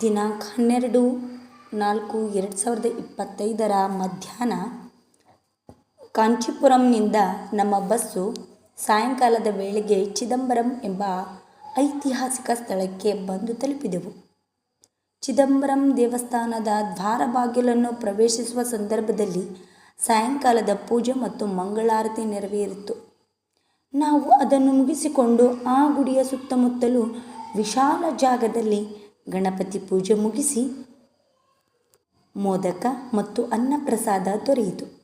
ದಿನಾಂಕ ಹನ್ನೆರಡು, ನಾಲ್ಕು, ಎರಡು ಸಾವಿರದ ಇಪ್ಪತ್ತೈದರ ಮಧ್ಯಾಹ್ನ ಕಾಂಚೀಪುರಂನಿಂದ ನಮ್ಮ ಬಸ್ಸು ಸಾಯಂಕಾಲದ ವೇಳೆಗೆ ಚಿದಂಬರಂ ಎಂಬ ಐತಿಹಾಸಿಕ ಸ್ಥಳಕ್ಕೆ ಬಂದು ತಲುಪಿದೆವು. ಚಿದಂಬರಂ ದೇವಸ್ಥಾನದ ದ್ವಾರ ಬಾಗಿಲನ್ನು ಪ್ರವೇಶಿಸುವ ಸಂದರ್ಭದಲ್ಲಿ ಸಾಯಂಕಾಲದ ಪೂಜೆ ಮತ್ತು ಮಂಗಳಾರತಿ ನೆರವೇರಿತು. ನಾವು ಅದನ್ನು ಮುಗಿಸಿಕೊಂಡು ಆ ಗುಡಿಯ ಸುತ್ತಮುತ್ತಲು ವಿಶಾಲ ಜಾಗದಲ್ಲಿ ಗಣಪತಿ ಪೂಜೆ ಮುಗಿಸಿ ಮೋದಕ ಮತ್ತು ಅನ್ನಪ್ರಸಾದ ದೊರೆಯಿತು.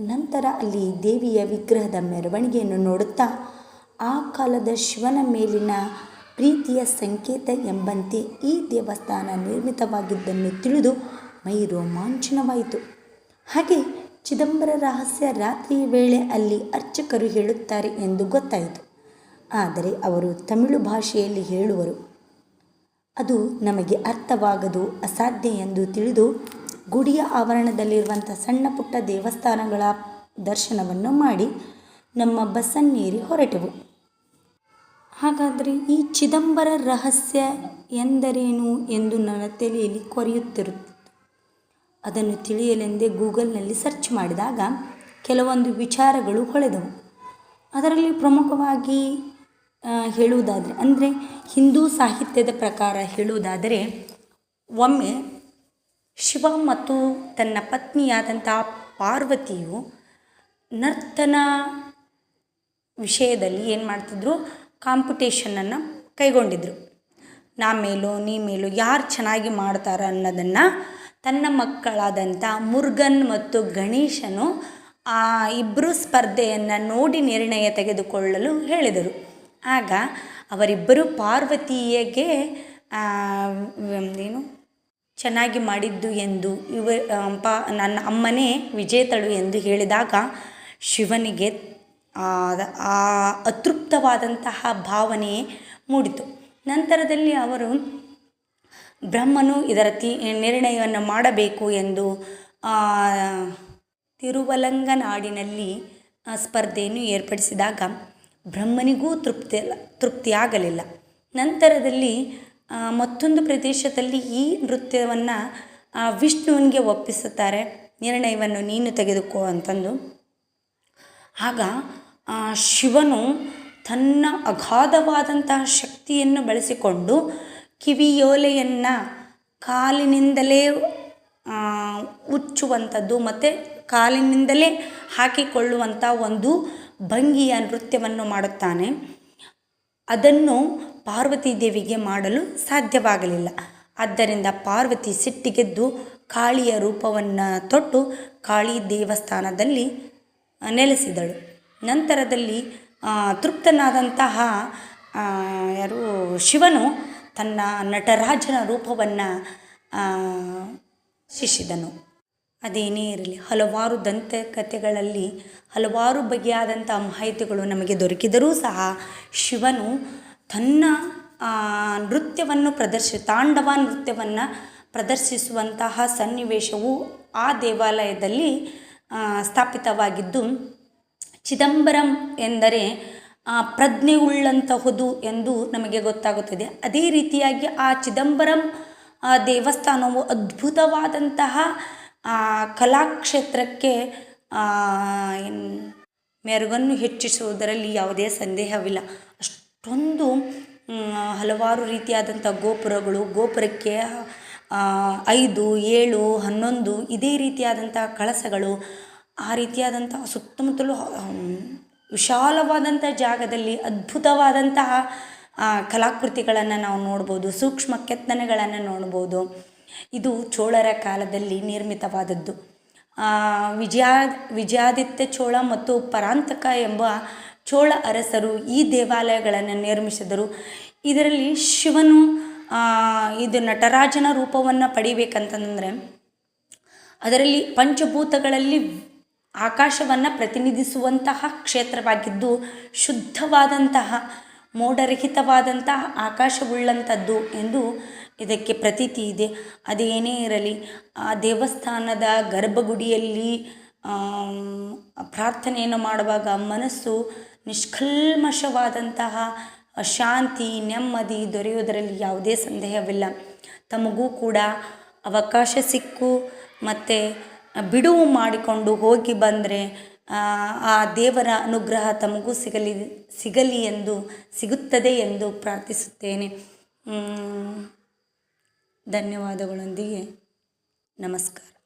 ನಂತರ ಅಲ್ಲಿ ದೇವಿಯ ವಿಗ್ರಹದ ಮೆರವಣಿಗೆಯನ್ನು ನೋಡುತ್ತಾ ಆ ಕಾಲದ ಶಿವನ ಮೇಲಿನ ಪ್ರೀತಿಯ ಸಂಕೇತ ಎಂಬಂತೆ ಈ ದೇವಸ್ಥಾನ ನಿರ್ಮಿತವಾಗಿದ್ದನ್ನು ತಿಳಿದು ಮೈ ರೋಮಾಂಚನವಾಯಿತು. ಹಾಗೆ ಚಿದಂಬರ ರಹಸ್ಯ ರಾತ್ರಿ ವೇಳೆ ಅಲ್ಲಿ ಅರ್ಚಕರು ಹೇಳುತ್ತಾರೆ ಎಂದು ಗೊತ್ತಾಯಿತು. ಆದರೆ ಅವರು ತಮಿಳು ಭಾಷೆಯಲ್ಲಿ ಹೇಳುವರು. ಅದು ನಮಗೆ ಅರ್ಥವಾಗದು, ಅಸಾಧ್ಯ ಎಂದು ತಿಳಿದು ಗುಡಿಯ ಆವರಣದಲ್ಲಿರುವಂಥ ಸಣ್ಣ ಪುಟ್ಟ ದೇವಸ್ಥಾನಗಳ ದರ್ಶನವನ್ನು ಮಾಡಿ ನಮ್ಮ ಬಸ್ಸನ್ನೇರಿ ಹೊರಟೆವು. ಹಾಗಾದರೆ ಈ ಚಿದಂಬರ ರಹಸ್ಯ ಎಂದರೇನು ಎಂದು ನನ್ನ ತಲೆಯಲ್ಲಿ ಕೊರೆಯುತ್ತಿರುತ್ತಿತ್ತು ಅದನ್ನು ತಿಳಿಯಲೆಂದೇ ಗೂಗಲ್ನಲ್ಲಿ ಸರ್ಚ್ ಮಾಡಿದಾಗ ಕೆಲವೊಂದು ವಿಚಾರಗಳು ಹೊಳೆದವು. ಅದರಲ್ಲಿ ಪ್ರಮುಖವಾಗಿ ಹೇಳುವುದಾದರೆ, ಅಂದರೆ ಹಿಂದೂ ಸಾಹಿತ್ಯದ ಪ್ರಕಾರ ಹೇಳುವುದಾದರೆ, ಒಮ್ಮೆ ಶಿವ ಮತ್ತು ತನ್ನ ಪತ್ನಿಯಾದಂಥ ಪಾರ್ವತಿಯು ನರ್ತನ ವಿಷಯದಲ್ಲಿ ಏನು ಮಾಡ್ತಿದ್ರು ಕಾಂಪಿಟೇಷನನ್ನು ಕೈಗೊಂಡಿದ್ರು. ನಾ ಮೇಲೋ, ನೀ ಮೇಲೋ, ಯಾರು ಚೆನ್ನಾಗಿ ಮಾಡ್ತಾರ ಅನ್ನೋದನ್ನು ತನ್ನ ಮಕ್ಕಳಾದಂಥ ಮುರುಗನ್ ಮತ್ತು ಗಣೇಶನು ಆ ಇಬ್ಬರು ಸ್ಪರ್ಧೆಯನ್ನು ನೋಡಿ ನಿರ್ಣಯ ತೆಗೆದುಕೊಳ್ಳಲು ಹೇಳಿದರು. ಆಗ ಅವರಿಬ್ಬರು ಪಾರ್ವತಿಯಗೆ ಏನು, ಚೆನ್ನಾಗಿ ಮಾಡಿದ್ದು ಎಂದು ಇವ ಪಾ ನನ್ನ ಅಮ್ಮನೇ ವಿಜೇತಳು ಎಂದು ಹೇಳಿದಾಗ ಶಿವನಿಗೆ ಆ ಅತೃಪ್ತವಾದಂತಹ ಭಾವನೆ ಮೂಡಿತು. ನಂತರದಲ್ಲಿ ಅವರು ಬ್ರಹ್ಮನು ಇದರ ತಿ, ನಿರ್ಣಯವನ್ನು ಮಾಡಬೇಕು ಎಂದು ತಿರುವಲಂಗನಾಡಿನಲ್ಲಿ ಸ್ಪರ್ಧೆಯನ್ನು ಏರ್ಪಡಿಸಿದಾಗ ಬ್ರಹ್ಮನಿಗೂ ತೃಪ್ತಿ ತೃಪ್ತಿಯಾಗಲಿಲ್ಲ. ನಂತರದಲ್ಲಿ ಮತ್ತೊಂದು ಪ್ರದೇಶದಲ್ಲಿ ಈ ನೃತ್ಯವನ್ನು ವಿಷ್ಣುವನಿಗೆ ಒಪ್ಪಿಸುತ್ತಾರೆ. ನಿರ್ಣಯವನ್ನು ನೀನು ತೆಗೆದುಕೋ ಅಂತಂದು. ಆಗ ಶಿವನು ತನ್ನ ಅಗಾಧವಾದಂತಹ ಶಕ್ತಿಯನ್ನು ಬಳಸಿಕೊಂಡು ಕಿವಿಯೋಲೆಯನ್ನು ಕಾಲಿನಿಂದಲೇ ಉಚ್ಚುವಂಥದ್ದು ಮತ್ತು ಕಾಲಿನಿಂದಲೇ ಹಾಕಿಕೊಳ್ಳುವಂಥ ಒಂದು ಭಂಗಿಯ ನೃತ್ಯವನ್ನು ಮಾಡುತ್ತಾನೆ. ಅದನ್ನು ಪಾರ್ವತಿ ದೇವಿಗೆ ಮಾಡಲು ಸಾಧ್ಯವಾಗಲಿಲ್ಲ. ಆದ್ದರಿಂದ ಪಾರ್ವತಿ ಸಿಟ್ಟಿಗೆದ್ದು ಕಾಳಿಯ ರೂಪವನ್ನು ತೊಟ್ಟು ಕಾಳಿ ದೇವಸ್ಥಾನದಲ್ಲಿ ನೆಲೆಸಿದಳು. ನಂತರದಲ್ಲಿ ತೃಪ್ತನಾದಂತಹ ಯಾರು, ಶಿವನು ತನ್ನ ನಟರಾಜನ ರೂಪವನ್ನು ಶಿಶಿದನು. ಅದೇನೇ ಇರಲಿ, ಹಲವಾರು ದಂತಕಥೆಗಳಲ್ಲಿ ಹಲವಾರು ಬಗೆಯಾದಂಥ ಮಾಹಿತಿಗಳು ನಮಗೆ ದೊರಕಿದರೂ ಸಹ ಶಿವನು ತನ್ನ ನೃತ್ಯವನ್ನು ಪ್ರದರ್ಶಿ, ತಾಂಡವ ನೃತ್ಯವನ್ನು ಪ್ರದರ್ಶಿಸುವಂತಹ ಸನ್ನಿವೇಶವು ಆ ದೇವಾಲಯದಲ್ಲಿ ಸ್ಥಾಪಿತವಾಗಿದ್ದು, ಚಿದಂಬರಂ ಎಂದರೆ ಪ್ರಜ್ಞೆ ಉಳ್ಳಂತಹುದು ಎಂದು ನಮಗೆ ಗೊತ್ತಾಗುತ್ತದೆ. ಅದೇ ರೀತಿಯಾಗಿ ಆ ಚಿದಂಬರಂ ದೇವಸ್ಥಾನವು ಅದ್ಭುತವಾದಂತಹ ಕಲಾಕ್ಷೇತ್ರಕ್ಕೆ ಮೆರುಗನ್ನು ಹೆಚ್ಚಿಸುವುದರಲ್ಲಿ ಯಾವುದೇ ಸಂದೇಹವಿಲ್ಲ. ಅಷ್ಟೊಂದು ಹಲವಾರು ರೀತಿಯಾದಂಥ ಗೋಪುರಗಳು, ಗೋಪುರಕ್ಕೆ ಐದು, ಏಳು, ಹನ್ನೊಂದು, ಇದೇ ರೀತಿಯಾದಂಥ ಕಳಸಗಳು, ಆ ರೀತಿಯಾದಂಥ ಸುತ್ತಮುತ್ತಲೂ ವಿಶಾಲವಾದಂಥ ಜಾಗದಲ್ಲಿ ಅದ್ಭುತವಾದಂತಹ ಕಲಾಕೃತಿಗಳನ್ನು ನಾವು ನೋಡ್ಬೋದು, ಸೂಕ್ಷ್ಮ ಕೆತ್ತನೆಗಳನ್ನು ನೋಡ್ಬೋದು. ಇದು ಚೋಳರ ಕಾಲದಲ್ಲಿ ನಿರ್ಮಿತವಾದದ್ದು. ವಿಜಯ, ವಿಜಯಾದಿತ್ಯ ಚೋಳ ಮತ್ತು ಪರಾಂತಕ ಎಂಬ ಚೋಳ ಅರಸರು ಈ ದೇವಾಲಯಗಳನ್ನು ನಿರ್ಮಿಸಿದರು. ಇದರಲ್ಲಿ ಶಿವನು ಇದು ನಟರಾಜನ ರೂಪವನ್ನು ಪಡಿಬೇಕಂತಂದರೆ ಅದರಲ್ಲಿ ಪಂಚಭೂತಗಳಲ್ಲಿ ಆಕಾಶವನ್ನು ಪ್ರತಿನಿಧಿಸುವಂತಹ ಕ್ಷೇತ್ರವಾಗಿದ್ದು, ಶುದ್ಧವಾದಂತಹ ಮೋಡರಹಿತವಾದಂತಹ ಆಕಾಶವುಳ್ಳಂಥದ್ದು ಎಂದು ಇದಕ್ಕೆ ಪ್ರತೀತಿ ಇದೆ. ಅದೇನೇ ಇರಲಿ, ಆ ದೇವಸ್ಥಾನದ ಗರ್ಭಗುಡಿಯಲ್ಲಿ ಪ್ರಾರ್ಥನೆಯನ್ನು ಮಾಡುವಾಗ ಮನಸ್ಸು ನಿಷ್ಕಲ್ಮಶವಾದಂತಹ ಶಾಂತಿ, ನೆಮ್ಮದಿ ದೊರೆಯುವುದರಲ್ಲಿ ಯಾವುದೇ ಸಂದೇಹವಿಲ್ಲ. ತಮಗೂ ಕೂಡ ಅವಕಾಶ ಸಿಕ್ಕು, ಮತ್ತು ಬಿಡುವು ಮಾಡಿಕೊಂಡು ಹೋಗಿ ಬಂದರೆ, ಆ ದೇವರ ಅನುಗ್ರಹ ತಮಗೂ ಸಿಗಲಿ ಸಿಗಲಿ ಎಂದು, ಸಿಗುತ್ತದೆ ಎಂದು ಪ್ರಾರ್ಥಿಸುತ್ತೇನೆ. ಧನ್ಯವಾದಗಳೊಂದಿಗೆ ನಮಸ್ಕಾರ.